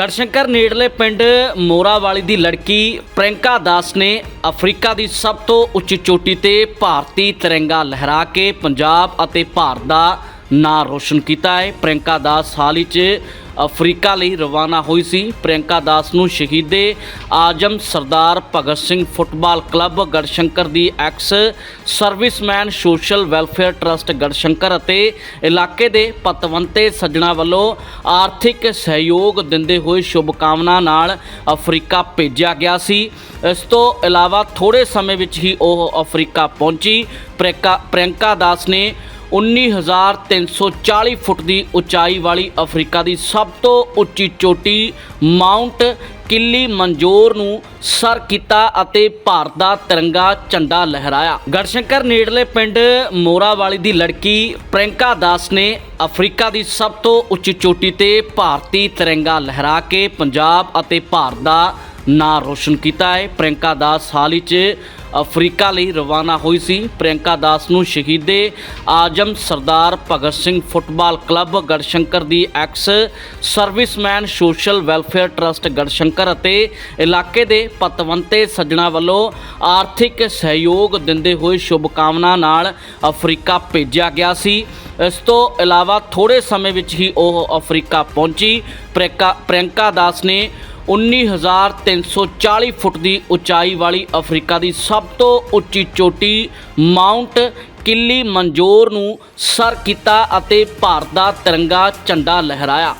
ਗੜਸ਼ੰਕਰ ਨੇੜਲੇ ਪਿੰਡ ਮੋਰਾਵਾਲੀ ਦੀ ਲੜਕੀ ਪ੍ਰਿੰਕਾ ਦਾਸ ਨੇ ਅਫਰੀਕਾ ਦੀ ਸਭ ਤੋਂ ਉੱਚੀ ਚੋਟੀ ਤੇ ਭਾਰਤੀ ਤਿਰੰਗਾ ਲਹਿਰਾ ਕੇ ਪੰਜਾਬ ਅਤੇ ਭਾਰਤ ਦਾ ਨਾਂ ਰੋਸ਼ਨ ਕੀਤਾ ਹੈ। ਪ੍ਰਿੰਕਾ ਦਾਸ ਹਾਲ ਹੀ 'ਚ ਅਫਰੀਕਾ ਲਈ ਰਵਾਨਾ ਹੋਈ ਸੀ। ਪ੍ਰਿੰਕਾ ਦਾਸ ਨੂੰ ਸ਼ਹੀਦੇ ਆਜਮ ਸਰਦਾਰ ਭਗਤ ਸਿੰਘ ਫੁੱਟਬਾਲ ਕਲੱਬ ਗੜਸ਼ੰਕਰ ਦੀ ex serviceman social welfare trust Garhshankar ਅਤੇ ਇਲਾਕੇ ਦੇ ਪਤਵੰਤੇ ਸੱਜਣਾ ਵੱਲੋਂ ਆਰਥਿਕ ਸਹਿਯੋਗ ਦਿੰਦੇ ਹੋਏ ਸ਼ੁਭਕਾਮਨਾ ਨਾਲ ਅਫਰੀਕਾ ਭੇਜਿਆ ਗਿਆ ਸੀ। ਇਸ ਤੋਂ ਇਲਾਵਾ ਥੋੜੇ ਸਮੇਂ ਵਿੱਚ ਹੀ ਉਹ ਅਫਰੀਕਾ ਪਹੁੰਚੀ। ਪ੍ਰਿੰਕਾ ਪ੍ਰਿੰਕਾ ਦਾਸ ਨੇ 19340 ਫੁੱਟ ਦੀ ਉਚਾਈ ਵਾਲੀ ਅਫਰੀਕਾ ਦੀ ਸਭ ਤੋਂ ਉੱਚੀ ਚੋਟੀ ਮਾਊਂਟ ਕਿੱਲੀ ਮੰਜੋਰ ਨੂੰ ਸਰ ਕੀਤਾ ਅਤੇ ਭਾਰਤ ਦਾ ਤਿਰੰਗਾ ਝੰਡਾ ਲਹਿਰਾਇਆ। ਗੜਸ਼ੰਕਰ ਨੇੜਲੇ ਪਿੰਡ ਮੋਰਾਵਾਲੀ ਦੀ ਲੜਕੀ ਪ੍ਰਿੰਕਾ ਦਾਸ ਨੇ ਅਫਰੀਕਾ ਦੀ ਸਭ ਤੋਂ ਉੱਚੀ ਚੋਟੀ ਤੇ ਭਾਰਤੀ ਤਿਰੰਗਾ ਲਹਿਰਾ ਕੇ ਪੰਜਾਬ ਅਤੇ ਭਾਰਤ ਦਾ ਨਾਂ ਰੋਸ਼ਨ ਕੀਤਾ ਹੈ। ਪ੍ਰਿੰਕਾ ਦਾਸ ਹਾਲ ਹੀ 'ਚ ਅਫਰੀਕਾ ਲਈ ਰਵਾਨਾ ਹੋਈ ਸੀ। ਪ੍ਰਿੰਕਾ ਦਾਸ ਨੂੰ ਸ਼ਹੀਦੇ ਆਜਮ ਸਰਦਾਰ ਭਗਤ ਸਿੰਘ ਫੁੱਟਬਾਲ ਕਲੱਬ ਗੜਸ਼ੰਕਰ ਦੀ ex serviceman social welfare trust Garhshankar ਅਤੇ ਇਲਾਕੇ ਦੇ ਪਤਵੰਤੇ ਸੱਜਣਾ ਵੱਲੋਂ ਆਰਥਿਕ ਸਹਿਯੋਗ ਦਿੰਦੇ ਹੋਏ ਸ਼ੁਭਕਾਮਨਾ ਨਾਲ ਅਫਰੀਕਾ ਭੇਜਿਆ ਗਿਆ ਸੀ। ਇਸ ਤੋਂ ਇਲਾਵਾ ਥੋੜੇ ਸਮੇਂ ਵਿੱਚ ਹੀ ਉਹ ਅਫਰੀਕਾ ਪਹੁੰਚੀ। ਪ੍ਰਿੰਕਾ ਪ੍ਰਿੰਕਾ ਦਾਸ ਨੇ 19340 ਫੁੱਟ ਦੀ ਉਚਾਈ ਵਾਲੀ ਅਫਰੀਕਾ ਦੀ ਸਭ ਤੋਂ ਉੱਚੀ ਚੋਟੀ ਮਾਊਂਟ ਕਿੱਲੀ ਮਨਜ਼ੋਰ ਨੂੰ ਸਰ ਕੀਤਾ ਅਤੇ ਭਾਰਤ ਦਾ ਤਿਰੰਗਾ ਝੰਡਾ ਲਹਿਰਾਇਆ।